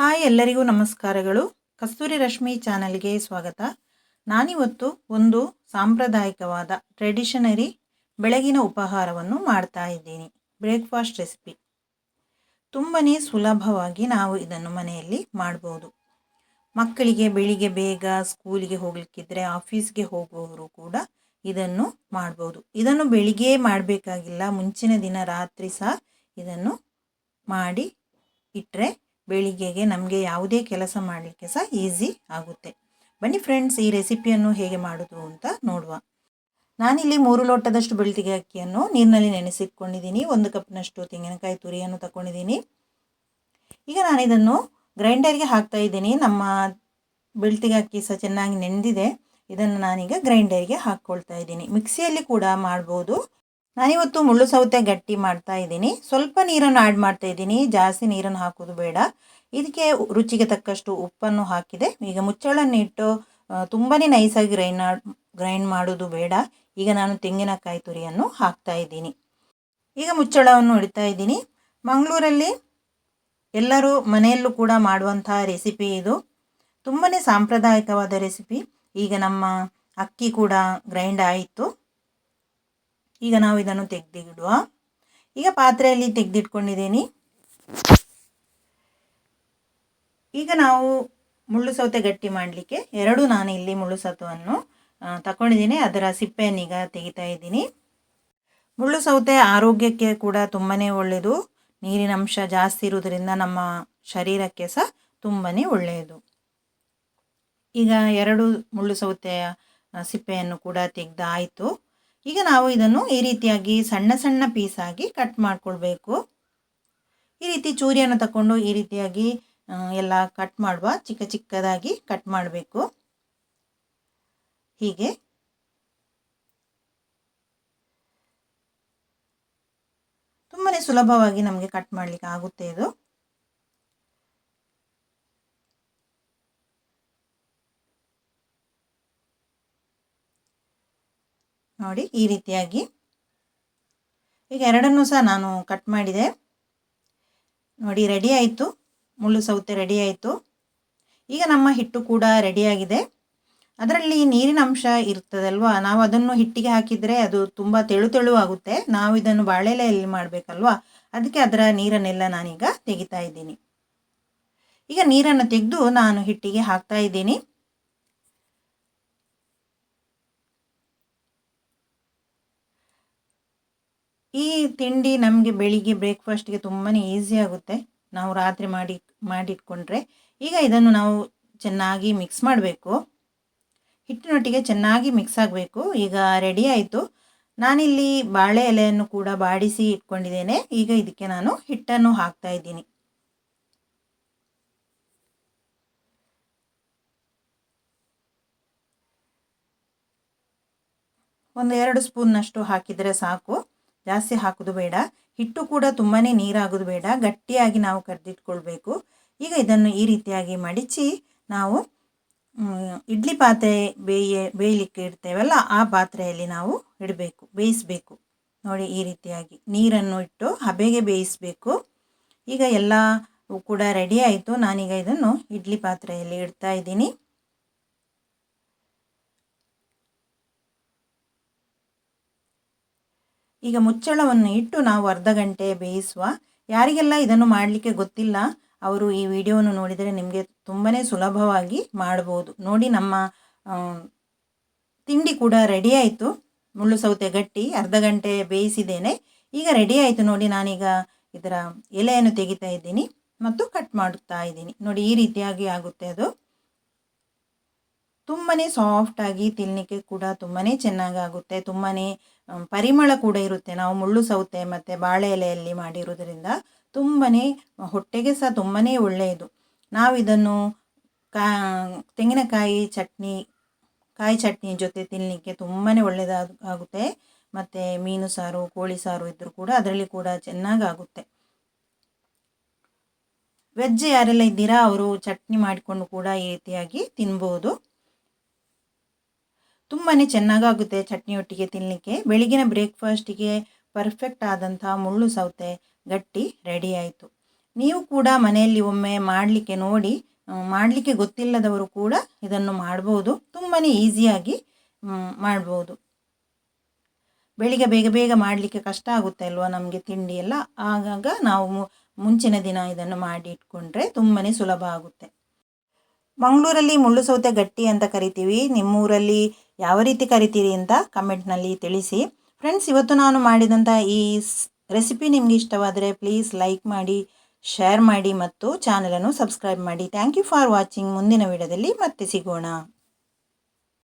Hi ಎಲ್ಲರಿಗೂ ನಮಸ್ಕಾರಗಳು. ಕಸ್ತೂರಿ ರಶ್ಮಿ ಚಾನಲ್ಗೆ ಸ್ವಾಗತ. ನಾನಿವತ್ತು ಒಂದು ಸಾಂಪ್ರದಾಯಿಕವಾದ ಟ್ರೆಡಿಷನರಿ ಬೆಳಗಿನ ಉಪಹಾರವನ್ನು ಮಾಡ್ತಾ ಇದ್ದೀನಿ. ಬ್ರೇಕ್ಫಾಸ್ಟ್ ರೆಸಿಪಿ ತುಂಬಾ ಸುಲಭವಾಗಿ ನಾವು ಇದನ್ನು ಮನೆಯಲ್ಲಿ ಮಾಡ್ಬೋದು. ಮಕ್ಕಳಿಗೆ ಬೆಳಿಗ್ಗೆ ಬೇಗ ಸ್ಕೂಲಿಗೆ ಹೋಗ್ಲಿಕ್ಕಿದ್ರೆ ಆಫೀಸ್ಗೆ ಹೋಗುವವರು ಕೂಡ ಇದನ್ನು ಮಾಡ್ಬೋದು. ಇದನ್ನು ಬೆಳಿಗ್ಗೆ ಮಾಡಬೇಕಾಗಿಲ್ಲ, ಮುಂಚಿನ ದಿನ ರಾತ್ರಿ ಸಹ ಇದನ್ನು ಮಾಡಿ ಇಟ್ಟರೆ ಬೆಳಿಗ್ಗೆಗೆ ನಮಗೆ ಯಾವುದೇ ಕೆಲಸ ಮಾಡಲಿಕ್ಕೆ ಸಹ ಈಸಿ ಆಗುತ್ತೆ. ಬನ್ನಿ ಫ್ರೆಂಡ್ಸ್ ಈ ರೆಸಿಪಿಯನ್ನು ಹೇಗೆ ಮಾಡೋದು ಅಂತ ನೋಡುವ. ನಾನಿಲ್ಲಿ ಮೂರು ಲೋಟದಷ್ಟು ಬೆಳ್ತಿಗೆ ಅಕ್ಕಿಯನ್ನು ನೀರಿನಲ್ಲಿ ನೆನೆಸಿಟ್ಕೊಂಡಿದ್ದೀನಿ ಒಂದು ಕಪ್ನಷ್ಟು ತೆಂಗಿನಕಾಯಿ ತುರಿಯನ್ನು ತಗೊಂಡಿದ್ದೀನಿ ಈಗ ನಾನಿದನ್ನು ಗ್ರೈಂಡರ್ಗೆ ಹಾಕ್ತಾ ಇದ್ದೀನಿ. ನಮ್ಮ ಬೆಳ್ತಿಗೆ ಅಕ್ಕಿ ಸಹ ಚೆನ್ನಾಗಿ ನೆನೆದಿದೆ ಇದನ್ನು ನಾನೀಗ ಗ್ರೈಂಡರ್ಗೆ ಹಾಕ್ಕೊಳ್ತಾ ಇದ್ದೀನಿ. ಮಿಕ್ಸಿಯಲ್ಲಿ ಕೂಡ ಮಾಡ್ಬೋದು. ನಾನಿವತ್ತು ಮುಳ್ಳು ಸೌತೆ ಗಟ್ಟಿ ಮಾಡ್ತಾ ಇದ್ದೀನಿ. ಸ್ವಲ್ಪ ನೀರನ್ನು ಆ್ಯಡ್ ಮಾಡ್ತಾ ಇದ್ದೀನಿ. ಜಾಸ್ತಿ ನೀರನ್ನು ಹಾಕೋದು ಬೇಡ. ಇದಕ್ಕೆ ರುಚಿಗೆ ತಕ್ಕಷ್ಟು ಉಪ್ಪನ್ನು ಹಾಕಿದೆ. ಈಗ ಮುಚ್ಚಳನ್ನು ಇಟ್ಟು ತುಂಬಾ ನೈಸಾಗಿ ಗ್ರೈಂಡ್ ಗ್ರೈಂಡ್ ಮಾಡೋದು ಬೇಡ. ಈಗ ನಾನು ತೆಂಗಿನಕಾಯಿ ತುರಿಯನ್ನು ಹಾಕ್ತಾ ಇದ್ದೀನಿ. ಈಗ ಮುಚ್ಚಳವನ್ನು ಇಡ್ತಾ ಇದ್ದೀನಿ. ಮಂಗಳೂರಲ್ಲಿ ಎಲ್ಲರೂ ಮನೆಯಲ್ಲೂ ಕೂಡ ಮಾಡುವಂತಹ ರೆಸಿಪಿ ಇದು. ತುಂಬಾ ಸಾಂಪ್ರದಾಯಿಕವಾದ ರೆಸಿಪಿ ಈಗ ನಮ್ಮ ಅಕ್ಕಿ ಕೂಡ ಗ್ರೈಂಡ್ ಆಯಿತು. ಈಗ ನಾವು ಇದನ್ನು ತೆಗೆದಿಡುವ. ಈಗ ಪಾತ್ರೆಯಲ್ಲಿ ತೆಗೆದಿಟ್ಕೊಂಡಿದ್ದೀನಿ. ಈಗ ನಾವು ಮುಳ್ಳು ಸೌತೆ ಗಟ್ಟಿ ಮಾಡಲಿಕ್ಕೆ ಎರಡು ನಾನು ಇಲ್ಲಿ ಮುಳ್ಳು ಸೌತವನ್ನು ತಗೊಂಡಿದ್ದೀನಿ ಅದರ ಈಗ ತೆಗಿತಾ ಇದ್ದೀನಿ. ಮುಳ್ಳು ಸೌತೆ ಆರೋಗ್ಯಕ್ಕೆ ಕೂಡ ತುಂಬಾ ಒಳ್ಳೆಯದು. ನೀರಿನ ಅಂಶ ಜಾಸ್ತಿ ಇರುವುದರಿಂದ ನಮ್ಮ ಶರೀರಕ್ಕೆ ಸಹ ತುಂಬಾ ಒಳ್ಳೆಯದು. ಈಗ ಎರಡು ಮುಳ್ಳು ಸೌತೆಯ ಸಿಪ್ಪೆಯನ್ನು ಕೂಡ ತೆಗೆದಾಯಿತು. ಈಗ ನಾವು ಇದನ್ನು ಈ ರೀತಿಯಾಗಿ ಸಣ್ಣ ಸಣ್ಣ ಪೀಸಾಗಿ ಕಟ್ ಮಾಡಿಕೊಳ್ಬೇಕು. ಈ ರೀತಿ ಚೂರಿಯನ್ನು ತಗೊಂಡು ಈ ರೀತಿಯಾಗಿ ಎಲ್ಲ ಕಟ್ ಮಾಡುವ, ಚಿಕ್ಕ ಚಿಕ್ಕದಾಗಿ ಕಟ್ ಮಾಡಬೇಕು. ಹೀಗೆ. ತುಂಬಾ ಸುಲಭವಾಗಿ ನಮಗೆ ಕಟ್ ಮಾಡಲಿಕ್ಕೆ ಆಗುತ್ತೆ ಇದು. ನೋಡಿ ಈ ರೀತಿಯಾಗಿ. ಈಗ ಎರಡನ್ನೂ ಸಹ ನಾನು ಕಟ್ ಮಾಡಿದೆ. ನೋಡಿ ರೆಡಿ ಆಯಿತು. ಮುಳ್ಳು ಸೌತೆ ರೆಡಿ ಆಯಿತು. ಈಗ ನಮ್ಮ ಹಿಟ್ಟು ಕೂಡ ರೆಡಿಯಾಗಿದೆ ಅದರಲ್ಲಿ ನೀರಿನ ಅಂಶ ಇರ್ತದಲ್ವಾ? ನಾವು ಅದನ್ನು ಹಿಟ್ಟಿಗೆ ಹಾಕಿದರೆ ಅದು ತುಂಬ ತೆಳು ತೆಳು ಆಗುತ್ತೆ. ನಾವು ಇದನ್ನು ಬಾಳೆಲೆಯಲ್ಲಿ ಮಾಡಬೇಕಲ್ವಾ? ಅದಕ್ಕೆ ಅದರ ನೀರನ್ನೆಲ್ಲ ನಾನೀಗ ತೆಗಿತಾ ಇದ್ದೀನಿ. ಈಗ ನೀರನ್ನು ತೆಗೆದು ನಾನು ಹಿಟ್ಟಿಗೆ ಹಾಕ್ತಾ ಇದ್ದೀನಿ. ಈ ತಿಂಡಿ ನಮಗೆ ಬೆಳಿಗ್ಗೆ ಬ್ರೇಕ್ಫಾಸ್ಟ್ಗೆ ತುಂಬಾ ಈಸಿ ಆಗುತ್ತೆ. ನಾವು ರಾತ್ರಿ ಮಾಡಿ, ಮಾಡಿಟ್ಕೊಂಡ್ರೆ ಈಗ ಇದನ್ನು ನಾವು ಚೆನ್ನಾಗಿ ಮಿಕ್ಸ್ ಮಾಡಬೇಕು. ಹಿಟ್ಟಿನೊಟ್ಟಿಗೆ ಚೆನ್ನಾಗಿ ಮಿಕ್ಸ್ ಆಗಬೇಕು. ಈಗ ರೆಡಿ ಆಯಿತು. ನಾನಿಲ್ಲಿ ಬಾಳೆ ಎಲೆಯನ್ನು ಕೂಡ ಬಾಡಿಸಿ ಇಟ್ಕೊಂಡಿದ್ದೇನೆ. ಈಗ ಇದಕ್ಕೆ ನಾನು ಹಿಟ್ಟನ್ನು ಹಾಕ್ತಾ ಇದ್ದೀನಿ. ಒಂದು ಎರಡು ಸ್ಪೂನ್ನಷ್ಟು ಹಾಕಿದರೆ ಸಾಕು. ಜಾಸ್ತಿ ಹಾಕೋದು ಬೇಡ. ಹಿಟ್ಟು ಕೂಡ ತುಂಬಾ ನೀರಾಗೋದು ಬೇಡ. ಗಟ್ಟಿಯಾಗಿ ನಾವು ಕರೆದಿಟ್ಕೊಳ್ಬೇಕು. ಈಗ ಇದನ್ನು ಈ ರೀತಿಯಾಗಿ ಮಡಿಚಿ ನಾವು ಇಡ್ಲಿ ಪಾತ್ರೆ ಬೇಯ, ಬೇಯಲಿಕ್ಕೆ ಇಡ್ತೇವಲ್ಲ, ಆ ಪಾತ್ರೆಯಲ್ಲಿ ನಾವು ಇಡಬೇಕು, ಬೇಯಿಸಬೇಕು. ನೋಡಿ ಈ ರೀತಿಯಾಗಿ ನೀರನ್ನು ಇಟ್ಟು ಹಬೆಗೆ ಬೇಯಿಸಬೇಕು. ಈಗ ಎಲ್ಲ ಕೂಡ ರೆಡಿ ಆಯಿತು. ನಾನೀಗ ಇದನ್ನು ಇಡ್ಲಿ ಪಾತ್ರೆಯಲ್ಲಿ ಇಡ್ತಾ ಇದ್ದೀನಿ. ಈಗ ಮುಚ್ಚಳವನ್ನು ಇಟ್ಟು ನಾವು ಅರ್ಧ ಗಂಟೆ ಬೇಯಿಸುವ. ಯಾರಿಗೆಲ್ಲ ಇದನ್ನು ಮಾಡಲಿಕ್ಕೆ ಗೊತ್ತಿಲ್ಲ, ಅವರು ಈ ವಿಡಿಯೋವನ್ನು ನೋಡಿದರೆ ನಿಮಗೆ ತುಂಬಾ ಸುಲಭವಾಗಿ ಮಾಡ್ಬೋದು. ನೋಡಿ ನಮ್ಮ ತಿಂಡಿ ಕೂಡ ರೆಡಿ ಆಯಿತು. ಮುಳ್ಳು ಸೌತೆ ಗಟ್ಟಿ ಅರ್ಧ ಗಂಟೆ ಬೇಯಿಸಿದ್ದೇನೆ. ಈಗ ರೆಡಿ ಆಯಿತು ನೋಡಿ ನಾನೀಗ ಇದರ ಎಲೆಯನ್ನು ತೆಗಿತಾ ಇದ್ದೀನಿ ಮತ್ತು ಕಟ್ ಮಾಡುತ್ತಾ ಇದ್ದೀನಿ. ನೋಡಿ ಈ ರೀತಿಯಾಗಿ ಆಗುತ್ತೆ ಅದು. ತುಂಬಾ ಸಾಫ್ಟಾಗಿ ತಿನ್ನಲಿಕ್ಕೆ ಕೂಡ ತುಂಬಾ ಚೆನ್ನಾಗಾಗುತ್ತೆ. ತುಂಬಾ ಪರಿಮಳ ಕೂಡ ಇರುತ್ತೆ. ನಾವು ಮುಳ್ಳು ಸೌತೆ ಮತ್ತು ಬಾಳೆ ಎಲೆಯಲ್ಲಿ ಮಾಡಿರೋದ್ರಿಂದ ತುಂಬಾ ಹೊಟ್ಟೆಗೆ ಸಹ ತುಂಬಾ ಒಳ್ಳೆಯದು. ನಾವು ಇದನ್ನು ಕಾ, ತೆಂಗಿನಕಾಯಿ ಚಟ್ನಿ, ಕಾಯಿ ಚಟ್ನಿ ಜೊತೆ ತಿನ್ನಲಿಕ್ಕೆ ತುಂಬಾ ಒಳ್ಳೆಯದಾಗ ಆಗುತ್ತೆ. ಮತ್ತು ಮೀನು ಸಾರು, ಕೋಳಿ ಸಾರು ಇದ್ದರೂ ಕೂಡ ಅದರಲ್ಲಿ ಕೂಡ ಚೆನ್ನಾಗಾಗುತ್ತೆ. ವೆಜ್ ಯಾರೆಲ್ಲ ಇದ್ದೀರಾ, ಅವರು ಚಟ್ನಿ ಮಾಡಿಕೊಂಡು ಕೂಡ ಈ ರೀತಿಯಾಗಿ ತಿನ್ಬೋದು. ತುಂಬಾ ಚೆನ್ನಾಗಾಗುತ್ತೆ ಚಟ್ನಿಯೊಟ್ಟಿಗೆ ತಿನ್ನಲಿಕ್ಕೆ ಬೆಳಗಿನ ಬ್ರೇಕ್ಫಾಸ್ಟಿಗೆ ಪರ್ಫೆಕ್ಟ್ ಆದಂಥ ಮುಳ್ಳು ಸೌತೆ ಗಟ್ಟಿ ರೆಡಿ ಆಯಿತು. ನೀವು ಕೂಡ ಮನೆಯಲ್ಲಿ ಒಮ್ಮೆ ಮಾಡಲಿಕ್ಕೆ ನೋಡಿ ಮಾಡಲಿಕ್ಕೆ ಗೊತ್ತಿಲ್ಲದವರು ಕೂಡ ಇದನ್ನು ಮಾಡ್ಬೋದು. ತುಂಬಾ ಈಸಿಯಾಗಿ ಮಾಡ್ಬೋದು. ಬೆಳಿಗ್ಗೆ ಬೇಗ ಬೇಗ ಮಾಡಲಿಕ್ಕೆ ಕಷ್ಟ ಆಗುತ್ತೆ ಅಲ್ವಾ ನಮಗೆ ತಿಂಡಿ ಎಲ್ಲ. ಆಗಾಗ ನಾವು ಮುಂಚಿನ ದಿನ ಇದನ್ನು ಮಾಡಿ ಇಟ್ಕೊಂಡ್ರೆ ತುಂಬಾ ಸುಲಭ ಆಗುತ್ತೆ. ಮಂಗಳೂರಲ್ಲಿ ಮುಳ್ಳು ಸೌತೆ ಗಟ್ಟಿ ಅಂತ ಕರಿತೀವಿ. ನಿಮ್ಮೂರಲ್ಲಿ ಯಾವ ರೀತಿ ಕರಿತೀರಿ ಅಂತ ಕಮೆಂಟ್ನಲ್ಲಿ ತಿಳಿಸಿ. ಫ್ರೆಂಡ್ಸ್ ಇವತ್ತು ನಾನು ಮಾಡಿದಂಥ ಈ ರೆಸಿಪಿ ನಿಮಗೆ ಇಷ್ಟವಾದರೆ ಪ್ಲೀಸ್ ಲೈಕ್ ಮಾಡಿ ಶೇರ್ ಮಾಡಿ ಮತ್ತು ಚಾನಲನ್ನು ಸಬ್ಸ್ಕ್ರೈಬ್ ಮಾಡಿ. ಥ್ಯಾಂಕ್ ಯು ಫಾರ್ ವಾಚಿಂಗ್ ಮುಂದಿನ ವಿಡಿಯೋದಲ್ಲಿ ಮತ್ತೆ ಸಿಗೋಣ.